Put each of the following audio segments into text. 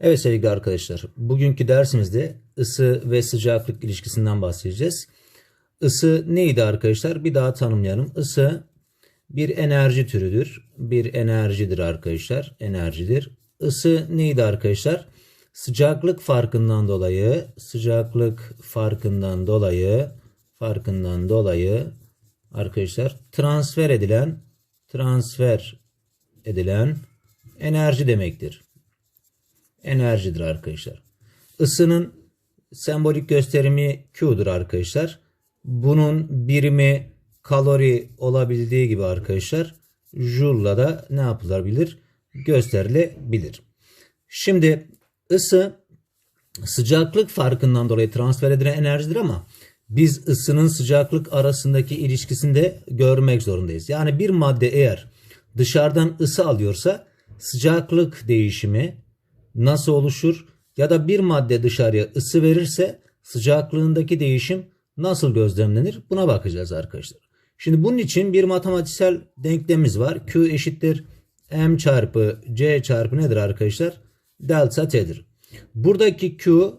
Evet sevgili arkadaşlar, bugünkü dersimizde ısı ve sıcaklık ilişkisinden bahsedeceğiz. Isı neydi arkadaşlar? Bir daha tanımlayalım. Isı bir enerji türüdür. Bir enerjidir arkadaşlar. Enerjidir. Isı neydi arkadaşlar? Sıcaklık farkından dolayı, sıcaklık farkından dolayı, farkından dolayı arkadaşlar transfer edilen, transfer edilen enerji demektir enerjidir arkadaşlar. Isının sembolik gösterimi Q'dur arkadaşlar. Bunun birimi kalori olabildiği gibi arkadaşlar Joule'la da ne yapılabilir? Gösterilebilir. Şimdi ısı sıcaklık farkından dolayı transfer edilen enerjidir ama biz ısının sıcaklık arasındaki ilişkisini de görmek zorundayız. Yani bir madde eğer dışarıdan ısı alıyorsa sıcaklık değişimi nasıl oluşur ya da bir madde dışarıya ısı verirse sıcaklığındaki değişim nasıl gözlemlenir buna bakacağız arkadaşlar. Şimdi bunun için bir matematiksel denklemimiz var. Q eşittir m çarpı c çarpı nedir arkadaşlar? Delta t'dir. Buradaki Q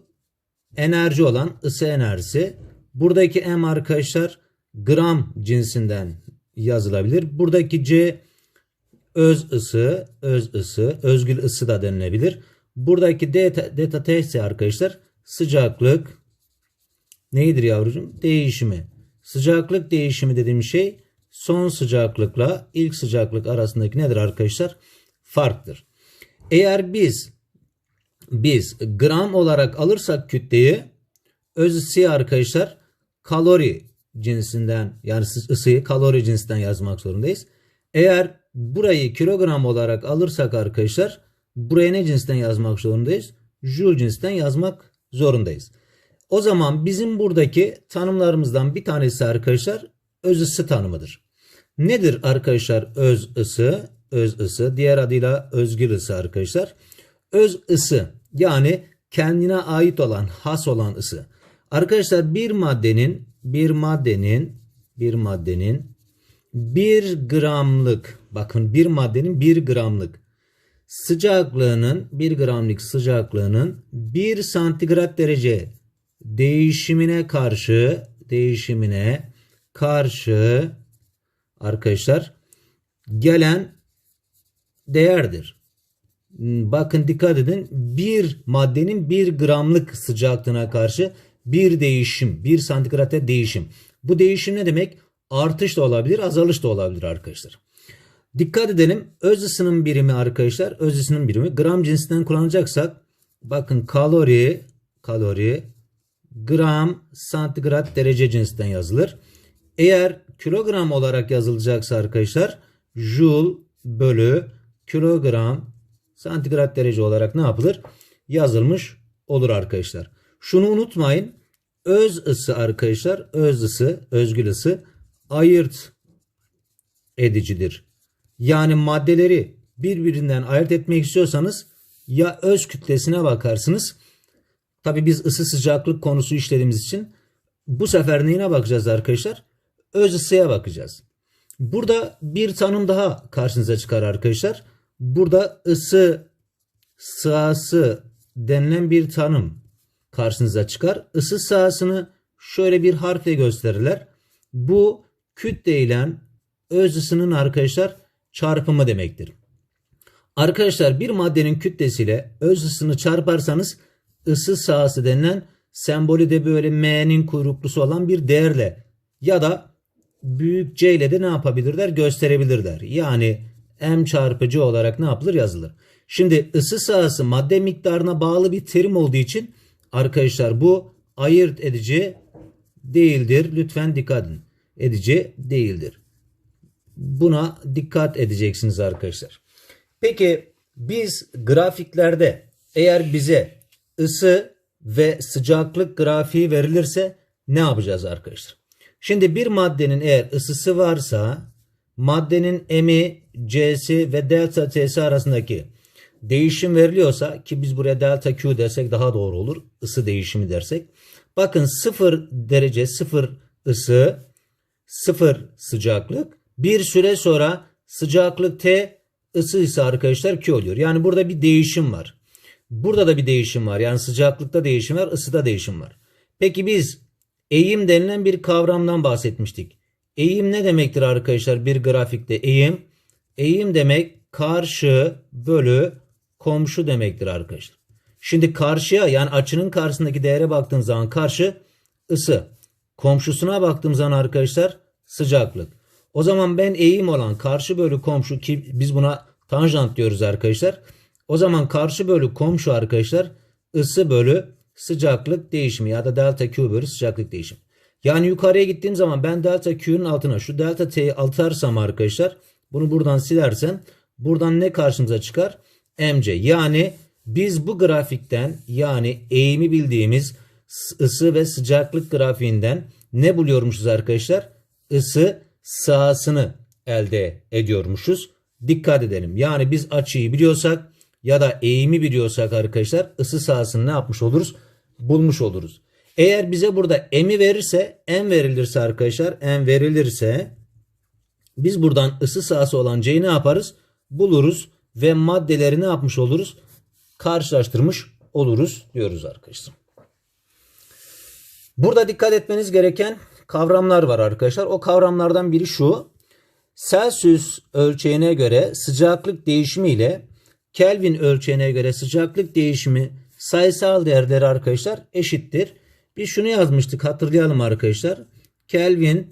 enerji olan ısı enerjisi. Buradaki m arkadaşlar gram cinsinden yazılabilir. Buradaki c öz ısı, öz ısı, özgül ısı da denilebilir. Buradaki delta, delta T ise arkadaşlar sıcaklık neydir yavrucuğum? Değişimi. Sıcaklık değişimi dediğim şey son sıcaklıkla ilk sıcaklık arasındaki nedir arkadaşlar? Farktır. Eğer biz biz gram olarak alırsak kütleyi öz arkadaşlar kalori cinsinden yani ısıyı kalori cinsinden yazmak zorundayız. Eğer burayı kilogram olarak alırsak arkadaşlar buraya ne cinsten yazmak zorundayız? Joule cinsinden yazmak zorundayız. O zaman bizim buradaki tanımlarımızdan bir tanesi arkadaşlar öz ısı tanımıdır. Nedir arkadaşlar öz ısı? Öz ısı diğer adıyla özgür ısı arkadaşlar. Öz ısı yani kendine ait olan, has olan ısı. Arkadaşlar bir maddenin bir maddenin bir maddenin bir gramlık bakın bir maddenin bir gramlık sıcaklığının 1 gramlık sıcaklığının 1 santigrat derece değişimine karşı değişimine karşı arkadaşlar gelen değerdir. Bakın dikkat edin bir maddenin 1 gramlık sıcaklığına karşı bir değişim, 1 santigrata değişim. Bu değişim ne demek? Artış da olabilir, azalış da olabilir arkadaşlar. Dikkat edelim. Öz ısının birimi arkadaşlar. Öz ısının birimi. Gram cinsinden kullanacaksak bakın kalori kalori gram santigrat derece cinsinden yazılır. Eğer kilogram olarak yazılacaksa arkadaşlar joule bölü kilogram santigrat derece olarak ne yapılır? Yazılmış olur arkadaşlar. Şunu unutmayın. Öz ısı arkadaşlar öz ısı, özgül ısı ayırt edicidir. Yani maddeleri birbirinden ayırt etmek istiyorsanız ya öz kütlesine bakarsınız. Tabi biz ısı sıcaklık konusu işlediğimiz için bu sefer neyine bakacağız arkadaşlar? Öz ısıya bakacağız. Burada bir tanım daha karşınıza çıkar arkadaşlar. Burada ısı sahası denilen bir tanım karşınıza çıkar. Isı sahasını şöyle bir harfle gösterirler. Bu kütle ile öz ısının arkadaşlar çarpımı demektir. Arkadaşlar bir maddenin kütlesiyle öz ısını çarparsanız ısı sahası denilen sembolü de böyle M'nin kuyruklusu olan bir değerle ya da büyük C ile de ne yapabilirler gösterebilirler. Yani M çarpıcı olarak ne yapılır yazılır. Şimdi ısı sahası madde miktarına bağlı bir terim olduğu için arkadaşlar bu ayırt edici değildir. Lütfen dikkat edin. Edici değildir. Buna dikkat edeceksiniz arkadaşlar. Peki biz grafiklerde eğer bize ısı ve sıcaklık grafiği verilirse ne yapacağız arkadaşlar? Şimdi bir maddenin eğer ısısı varsa maddenin M'i, C'si ve delta T'si arasındaki değişim veriliyorsa ki biz buraya delta Q dersek daha doğru olur. Isı değişimi dersek. Bakın 0 derece 0 ısı 0 sıcaklık bir süre sonra sıcaklık T ısı ise arkadaşlar Q oluyor. Yani burada bir değişim var. Burada da bir değişim var. Yani sıcaklıkta değişim var, ısıda değişim var. Peki biz eğim denilen bir kavramdan bahsetmiştik. Eğim ne demektir arkadaşlar bir grafikte? Eğim, eğim demek karşı bölü komşu demektir arkadaşlar. Şimdi karşıya yani açının karşısındaki değere baktığım zaman karşı ısı. Komşusuna baktığım zaman arkadaşlar sıcaklık. O zaman ben eğim olan karşı bölü komşu ki biz buna tanjant diyoruz arkadaşlar. O zaman karşı bölü komşu arkadaşlar ısı bölü sıcaklık değişimi ya da delta Q bölü sıcaklık değişimi. Yani yukarıya gittiğim zaman ben delta Q'nun altına şu delta T'yi atarsam arkadaşlar bunu buradan silersem buradan ne karşımıza çıkar? MC. Yani biz bu grafikten yani eğimi bildiğimiz ısı ve sıcaklık grafiğinden ne buluyormuşuz arkadaşlar? Isı sahasını elde ediyormuşuz. Dikkat edelim. Yani biz açıyı biliyorsak ya da eğimi biliyorsak arkadaşlar ısı sahasını ne yapmış oluruz? Bulmuş oluruz. Eğer bize burada m'i verirse, m verilirse arkadaşlar, m verilirse biz buradan ısı sahası olan c'yi ne yaparız? Buluruz ve maddeleri ne yapmış oluruz? Karşılaştırmış oluruz diyoruz arkadaşlar. Burada dikkat etmeniz gereken kavramlar var arkadaşlar. O kavramlardan biri şu. Celsius ölçeğine göre sıcaklık değişimi ile Kelvin ölçeğine göre sıcaklık değişimi sayısal değerleri arkadaşlar eşittir. Biz şunu yazmıştık hatırlayalım arkadaşlar. Kelvin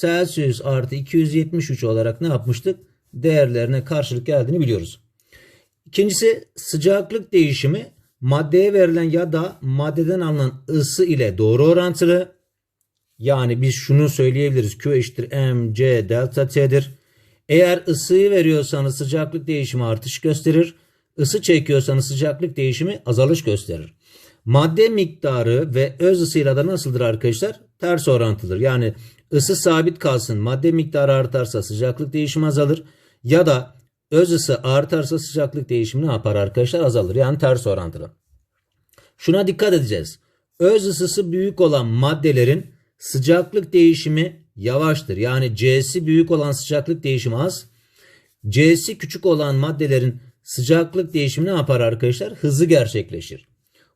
Celsius artı 273 olarak ne yapmıştık? Değerlerine karşılık geldiğini biliyoruz. İkincisi sıcaklık değişimi maddeye verilen ya da maddeden alınan ısı ile doğru orantılı. Yani biz şunu söyleyebiliriz. Q eşittir mc delta t'dir. Eğer ısıyı veriyorsanız sıcaklık değişimi artış gösterir. Isı çekiyorsanız sıcaklık değişimi azalış gösterir. Madde miktarı ve öz ısıyla da nasıldır arkadaşlar? Ters orantılıdır. Yani ısı sabit kalsın, madde miktarı artarsa sıcaklık değişimi azalır. Ya da öz ısı artarsa sıcaklık değişimi ne yapar arkadaşlar? Azalır. Yani ters orantılı. Şuna dikkat edeceğiz. Öz ısısı büyük olan maddelerin sıcaklık değişimi yavaştır. Yani C'si büyük olan sıcaklık değişimi az. C'si küçük olan maddelerin sıcaklık değişimi ne yapar arkadaşlar? Hızlı gerçekleşir.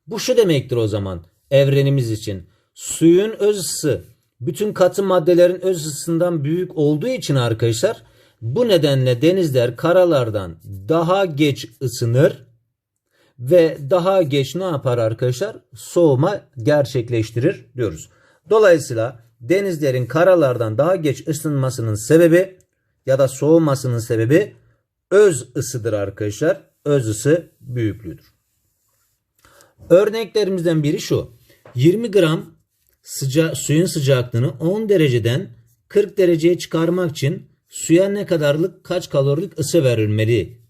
Bu şu demektir o zaman evrenimiz için. Suyun öz ısısı bütün katı maddelerin öz ısısından büyük olduğu için arkadaşlar bu nedenle denizler karalardan daha geç ısınır ve daha geç ne yapar arkadaşlar? Soğuma gerçekleştirir diyoruz. Dolayısıyla denizlerin karalardan daha geç ısınmasının sebebi ya da soğumasının sebebi öz ısıdır arkadaşlar. Öz ısı büyüklüğüdür. Örneklerimizden biri şu. 20 gram sıca suyun sıcaklığını 10 dereceden 40 dereceye çıkarmak için suya ne kadarlık kaç kalorilik ısı verilmeli?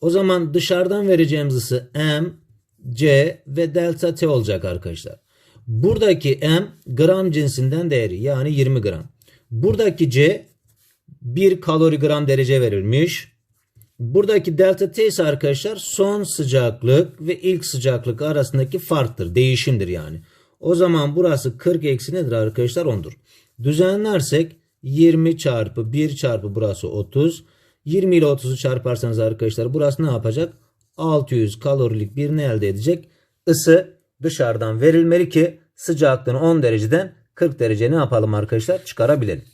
O zaman dışarıdan vereceğimiz ısı M, C ve delta T olacak arkadaşlar. Buradaki M gram cinsinden değeri yani 20 gram. Buradaki C 1 kalori gram derece verilmiş. Buradaki delta T ise arkadaşlar son sıcaklık ve ilk sıcaklık arasındaki farktır. Değişimdir yani. O zaman burası 40 eksi nedir arkadaşlar? 10'dur. Düzenlersek 20 çarpı 1 çarpı burası 30. 20 ile 30'u çarparsanız arkadaşlar burası ne yapacak? 600 kalorilik bir ne elde edecek? Isı dışarıdan verilmeli ki sıcaklığını 10 dereceden 40 derece ne yapalım arkadaşlar? Çıkarabilelim.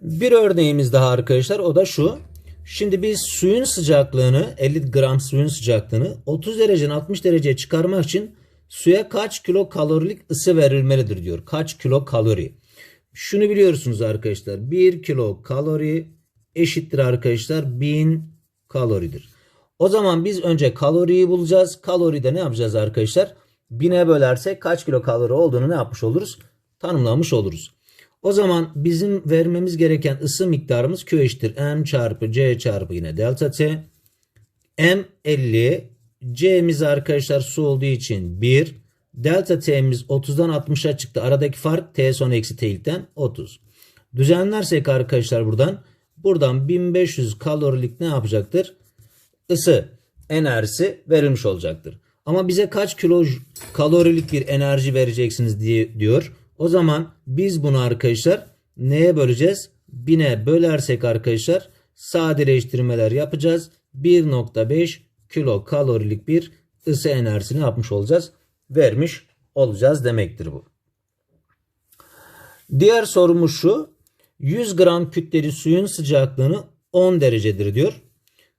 Bir örneğimiz daha arkadaşlar o da şu. Şimdi biz suyun sıcaklığını 50 gram suyun sıcaklığını 30 dereceden 60 dereceye çıkarmak için suya kaç kilo kalorilik ısı verilmelidir diyor. Kaç kilo kalori. Şunu biliyorsunuz arkadaşlar. 1 kilo kalori eşittir arkadaşlar 1000 kaloridir. O zaman biz önce kaloriyi bulacağız. Kalori de ne yapacağız arkadaşlar? 1000'e bölersek kaç kilo kalori olduğunu ne yapmış oluruz? Tanımlamış oluruz. O zaman bizim vermemiz gereken ısı miktarımız Q eşittir M çarpı C çarpı yine delta T. M 50. C'miz arkadaşlar su olduğu için 1. Delta T'miz 30'dan 60'a çıktı. Aradaki fark T son eksi T'likten 30. Düzenlersek arkadaşlar buradan. Buradan 1500 kalorilik ne yapacaktır? Isı enerjisi verilmiş olacaktır. Ama bize kaç kilo kalorilik bir enerji vereceksiniz diye diyor. O zaman biz bunu arkadaşlar neye böleceğiz? Bine bölersek arkadaşlar sadeleştirmeler yapacağız. 1.5 kilokalorilik bir ısı enerjisini yapmış olacağız. Vermiş olacağız demektir bu. Diğer sorumuz şu. 100 gram kütleli suyun sıcaklığını 10 derecedir diyor.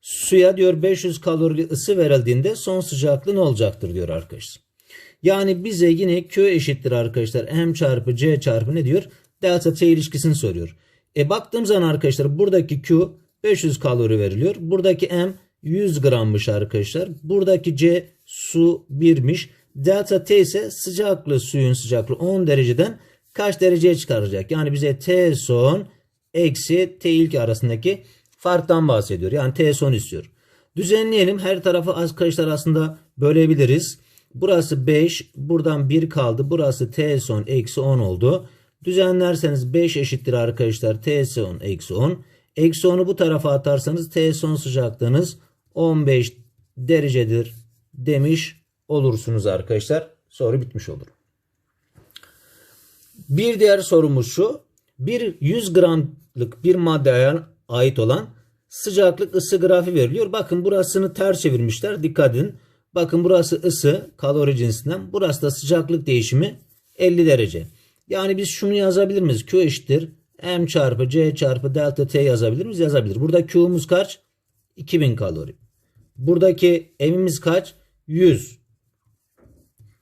Suya diyor 500 kalorili ısı verildiğinde son sıcaklığı ne olacaktır diyor arkadaşlar. Yani bize yine Q eşittir arkadaşlar. M çarpı C çarpı ne diyor? Delta T ilişkisini soruyor. E baktığım zaman arkadaşlar buradaki Q 500 kalori veriliyor. Buradaki M 100 grammış arkadaşlar. Buradaki C su 1'miş. Delta T ise sıcaklığı suyun sıcaklığı 10 dereceden kaç dereceye çıkaracak? Yani bize T son eksi T ilk arasındaki farktan bahsediyor. Yani T son istiyor. Düzenleyelim. Her tarafı arkadaşlar aslında bölebiliriz. Burası 5. Buradan 1 kaldı. Burası T son eksi 10 oldu. Düzenlerseniz 5 eşittir arkadaşlar. T son eksi 10. Eksi 10'u bu tarafa atarsanız T son sıcaklığınız 15 derecedir demiş olursunuz arkadaşlar. Soru bitmiş olur. Bir diğer sorumuz şu. Bir 100 gramlık bir maddeye ait olan sıcaklık ısı grafiği veriliyor. Bakın burasını ters çevirmişler. Dikkat edin. Bakın burası ısı kalori cinsinden. Burası da sıcaklık değişimi 50 derece. Yani biz şunu yazabilir miyiz? Q eşittir. M çarpı C çarpı delta T yazabilir miyiz? Yazabilir. Burada Q'muz kaç? 2000 kalori. Buradaki M'imiz kaç? 100.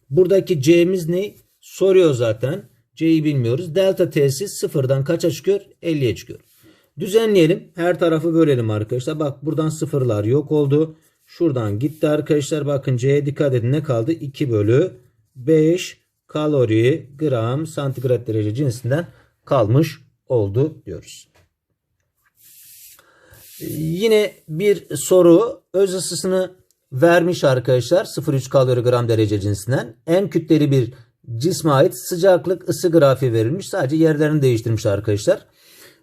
Buradaki C'miz ne? Soruyor zaten. C'yi bilmiyoruz. Delta T'si sıfırdan kaça çıkıyor? 50'ye çıkıyor. Düzenleyelim. Her tarafı bölelim arkadaşlar. Bak buradan sıfırlar yok oldu. Şuradan gitti arkadaşlar. Bakın C'ye dikkat edin. Ne kaldı? 2 bölü 5 kalori gram santigrat derece cinsinden kalmış oldu diyoruz. Yine bir soru öz ısısını vermiş arkadaşlar 0,3 kalori gram derece cinsinden. En kütleli bir cisme ait sıcaklık ısı grafiği verilmiş. Sadece yerlerini değiştirmiş arkadaşlar.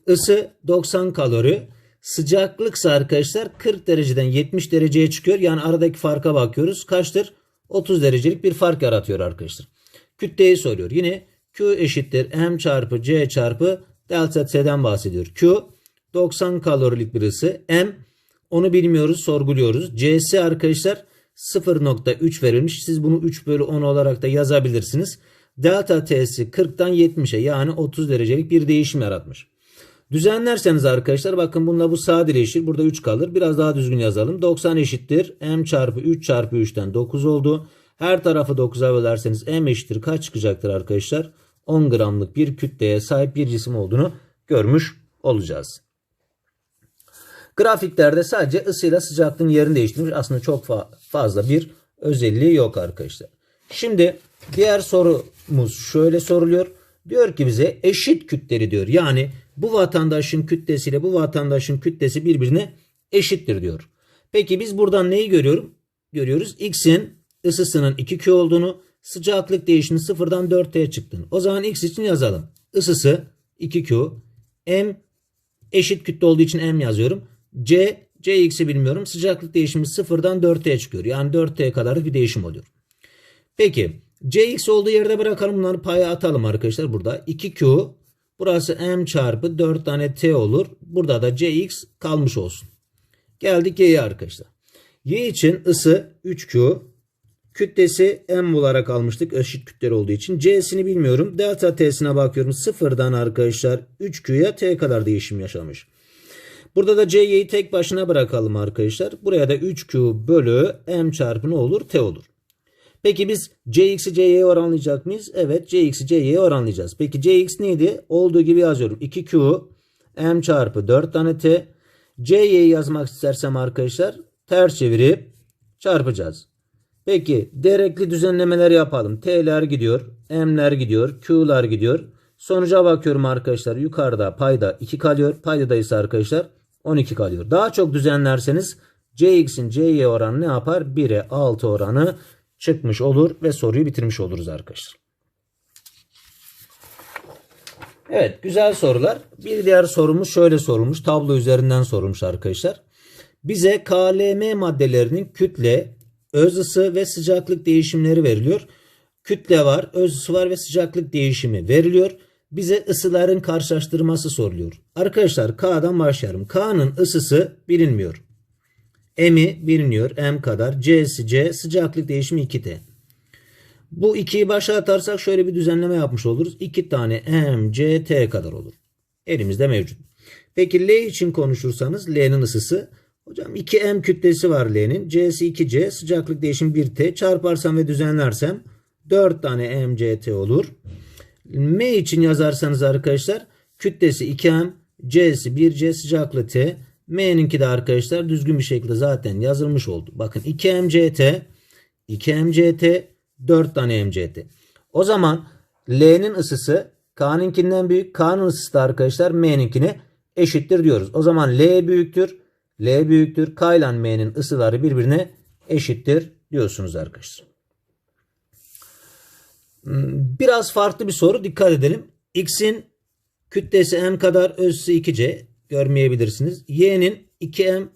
Isı 90 kalori. Sıcaklıksa arkadaşlar 40 dereceden 70 dereceye çıkıyor. Yani aradaki farka bakıyoruz. Kaçtır? 30 derecelik bir fark yaratıyor arkadaşlar. Kütleyi soruyor. Yine Q eşittir M çarpı C çarpı delta T'den bahsediyor. Q 90 kalorilik bir ısı. M onu bilmiyoruz sorguluyoruz. C'si arkadaşlar 0.3 verilmiş. Siz bunu 3 bölü 10 olarak da yazabilirsiniz. Delta T'si 40'tan 70'e yani 30 derecelik bir değişim yaratmış. Düzenlerseniz arkadaşlar bakın bununla bu sadeleşir. Burada 3 kalır. Biraz daha düzgün yazalım. 90 eşittir. M çarpı 3 çarpı 3'ten 9 oldu. Her tarafı 9'a bölerseniz M eşittir kaç çıkacaktır arkadaşlar? 10 gramlık bir kütleye sahip bir cisim olduğunu görmüş olacağız. Grafiklerde sadece ısıyla sıcaklığın yerini değiştirmiş. Aslında çok fa fazla bir özelliği yok arkadaşlar. Şimdi diğer sorumuz şöyle soruluyor. Diyor ki bize eşit kütleri diyor. Yani bu vatandaşın kütlesiyle bu vatandaşın kütlesi birbirine eşittir diyor. Peki biz buradan neyi görüyorum? Görüyoruz. X'in ısısının 2Q olduğunu, sıcaklık değişimi sıfırdan 4T'ye çıktığını. O zaman X için yazalım. Isısı 2Q, M eşit kütle olduğu için M yazıyorum. C, Cx'i bilmiyorum. Sıcaklık değişimi sıfırdan 4T'ye çıkıyor. Yani 4T kadar bir değişim oluyor. Peki Cx olduğu yerde bırakalım bunları paya atalım arkadaşlar burada. 2Q burası M çarpı 4 tane T olur. Burada da Cx kalmış olsun. Geldik Y'ye arkadaşlar. Y için ısı 3Q kütlesi M olarak almıştık eşit kütleri olduğu için. C'sini bilmiyorum. Delta T'sine bakıyorum. Sıfırdan arkadaşlar 3Q'ya T kadar değişim yaşamış. Burada da C'yi tek başına bırakalım arkadaşlar. Buraya da 3Q bölü M çarpı ne olur? T olur. Peki biz Cx'i C'ye oranlayacak mıyız? Evet Cx'i C'ye oranlayacağız. Peki Cx neydi? Olduğu gibi yazıyorum. 2Q M çarpı 4 tane T. C'yi yazmak istersem arkadaşlar ters çevirip çarpacağız. Peki derekli düzenlemeler yapalım. T'ler gidiyor. M'ler gidiyor. Q'lar gidiyor. Sonuca bakıyorum arkadaşlar. Yukarıda payda 2 kalıyor. Payda ise arkadaşlar 12 kalıyor. Daha çok düzenlerseniz Cx'in C'ye oranı ne yapar? 1'e 6 oranı çıkmış olur ve soruyu bitirmiş oluruz arkadaşlar. Evet güzel sorular. Bir diğer sorumuz şöyle sorulmuş. Tablo üzerinden sorulmuş arkadaşlar. Bize KLM maddelerinin kütle, öz ısı ve sıcaklık değişimleri veriliyor. Kütle var, öz ısı var ve sıcaklık değişimi veriliyor. Bize ısıların karşılaştırması soruluyor. Arkadaşlar K'dan başlayalım. K'nın ısısı bilinmiyor. M'i biliniyor. M kadar. C'si C. Sıcaklık değişimi 2T. Bu 2'yi başa atarsak şöyle bir düzenleme yapmış oluruz. 2 tane M, C, T kadar olur. Elimizde mevcut. Peki L için konuşursanız L'nin ısısı. Hocam 2M kütlesi var L'nin. C'si 2C. Sıcaklık değişimi 1T. Çarparsam ve düzenlersem 4 tane M, C, T olur. M için yazarsanız arkadaşlar kütlesi 2M, C'si 1C, sıcaklığı T. M'ninki de arkadaşlar düzgün bir şekilde zaten yazılmış oldu. Bakın 2MCT, 2MCT, 4 tane MCT. O zaman L'nin ısısı K'ninkinden büyük. K'nın ısısı da arkadaşlar M'ninkine eşittir diyoruz. O zaman L büyüktür. L büyüktür. K ile M'nin ısıları birbirine eşittir diyorsunuz arkadaşlar. Biraz farklı bir soru. Dikkat edelim. X'in kütlesi M kadar, özüsü 2C. Görmeyebilirsiniz. Y'nin 2M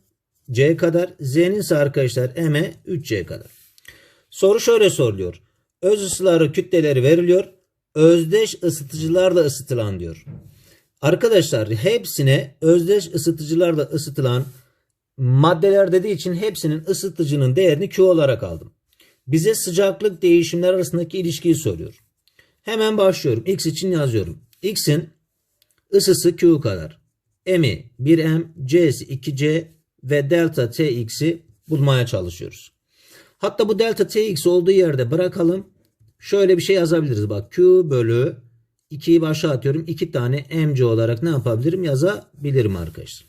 C kadar. Z'nin ise arkadaşlar M'e 3C kadar. Soru şöyle soruluyor. Öz ısıları kütleleri veriliyor. Özdeş ısıtıcılarla ısıtılan diyor. Arkadaşlar hepsine özdeş ısıtıcılarla ısıtılan maddeler dediği için hepsinin ısıtıcının değerini Q olarak aldım. Bize sıcaklık değişimler arasındaki ilişkiyi soruyor. Hemen başlıyorum. X için yazıyorum. X'in ısısı Q kadar. M'i 1M, C'si 2C ve delta Tx'i bulmaya çalışıyoruz. Hatta bu delta Tx olduğu yerde bırakalım. Şöyle bir şey yazabiliriz. Bak Q bölü 2'yi başa atıyorum. 2 tane mc olarak ne yapabilirim? Yazabilirim arkadaşlar.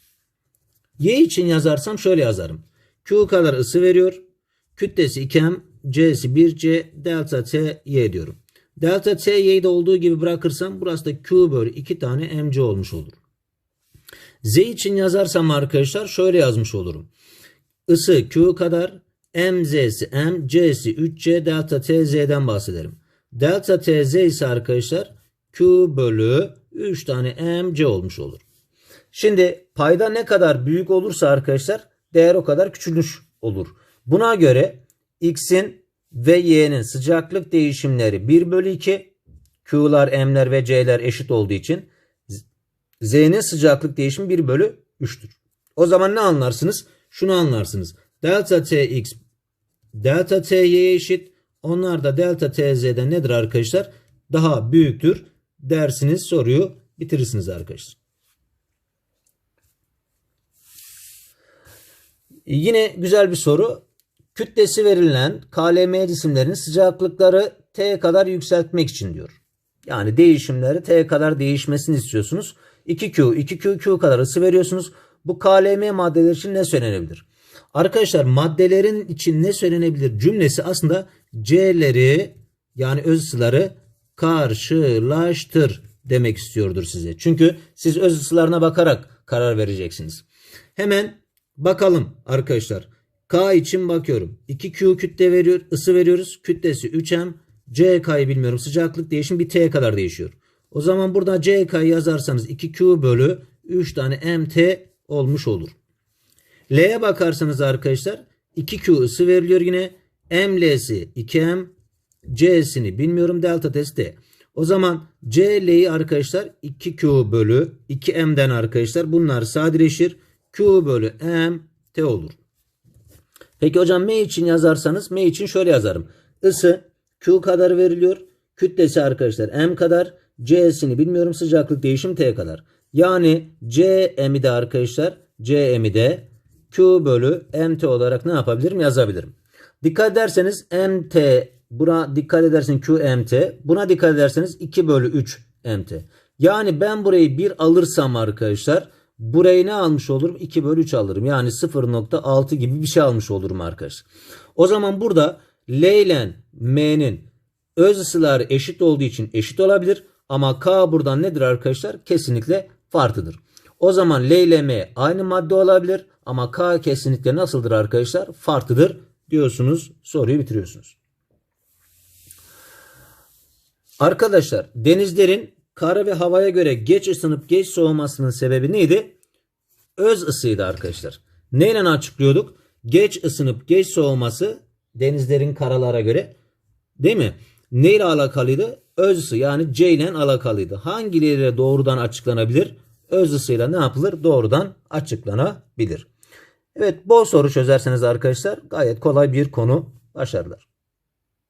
Y için yazarsam şöyle yazarım. Q kadar ısı veriyor. Kütlesi 2m, C'si 1C, delta T Y diyorum. Delta T Y'yi olduğu gibi bırakırsam burası da Q bölü 2 tane mc olmuş olur. Z için yazarsam arkadaşlar şöyle yazmış olurum. Isı Q kadar, MZ'si M, C'si 3C, delta TZ'den bahsederim. Delta TZ ise arkadaşlar Q bölü 3 tane MC olmuş olur. Şimdi payda ne kadar büyük olursa arkadaşlar değer o kadar küçülmüş olur. Buna göre X'in ve Y'nin sıcaklık değişimleri 1 bölü 2 Q'lar, M'ler ve C'ler eşit olduğu için Z'nin sıcaklık değişimi 1 bölü 3'tür. O zaman ne anlarsınız? Şunu anlarsınız. Delta Tx delta T'ye eşit. Onlar da delta Tz'den nedir arkadaşlar? Daha büyüktür dersiniz soruyu bitirirsiniz arkadaşlar. Yine güzel bir soru. Kütlesi verilen KLM cisimlerinin sıcaklıkları T kadar yükseltmek için diyor. Yani değişimleri T kadar değişmesini istiyorsunuz. 2Q, 2Q, Q kadar ısı veriyorsunuz. Bu KLM maddeler için ne söylenebilir? Arkadaşlar maddelerin için ne söylenebilir cümlesi aslında C'leri yani öz ısıları karşılaştır demek istiyordur size. Çünkü siz öz ısılarına bakarak karar vereceksiniz. Hemen bakalım arkadaşlar. K için bakıyorum. 2Q kütle veriyor, ısı veriyoruz. Kütlesi 3M. CK'yı bilmiyorum. Sıcaklık değişim bir T'ye kadar değişiyor. O zaman burada CK'yı yazarsanız 2Q bölü 3 tane MT olmuş olur. L'ye bakarsanız arkadaşlar 2Q ısı veriliyor yine. ML'si 2M. C'sini bilmiyorum delta testi. O zaman CL'yi arkadaşlar 2Q bölü 2M'den arkadaşlar bunlar sadeleşir. Q bölü M T olur. Peki hocam M için yazarsanız M için şöyle yazarım. Isı Q kadar veriliyor. Kütlesi arkadaşlar M kadar. C'sini bilmiyorum sıcaklık değişim T kadar. Yani CM'i de arkadaşlar CM'i de Q bölü MT olarak ne yapabilirim yazabilirim. Dikkat ederseniz MT buna dikkat ederseniz QMT buna dikkat ederseniz 2 bölü 3 MT. Yani ben burayı 1 alırsam arkadaşlar burayı ne almış olurum? 2 bölü 3 alırım. Yani 0.6 gibi bir şey almış olurum arkadaşlar. O zaman burada L ile M'nin öz ısıları eşit olduğu için eşit olabilir. Ama K buradan nedir arkadaşlar? Kesinlikle farklıdır. O zaman L ile M aynı madde olabilir. Ama K kesinlikle nasıldır arkadaşlar? Farklıdır diyorsunuz. Soruyu bitiriyorsunuz. Arkadaşlar denizlerin kara ve havaya göre geç ısınıp geç soğumasının sebebi neydi? Öz ısıydı arkadaşlar. Neyle açıklıyorduk? Geç ısınıp geç soğuması denizlerin karalara göre değil mi? Neyle alakalıydı? Öz ısı yani C ile alakalıydı. Hangileriyle doğrudan açıklanabilir? Öz ısıyla ne yapılır? Doğrudan açıklanabilir. Evet bol soru çözerseniz arkadaşlar gayet kolay bir konu. Başarılar.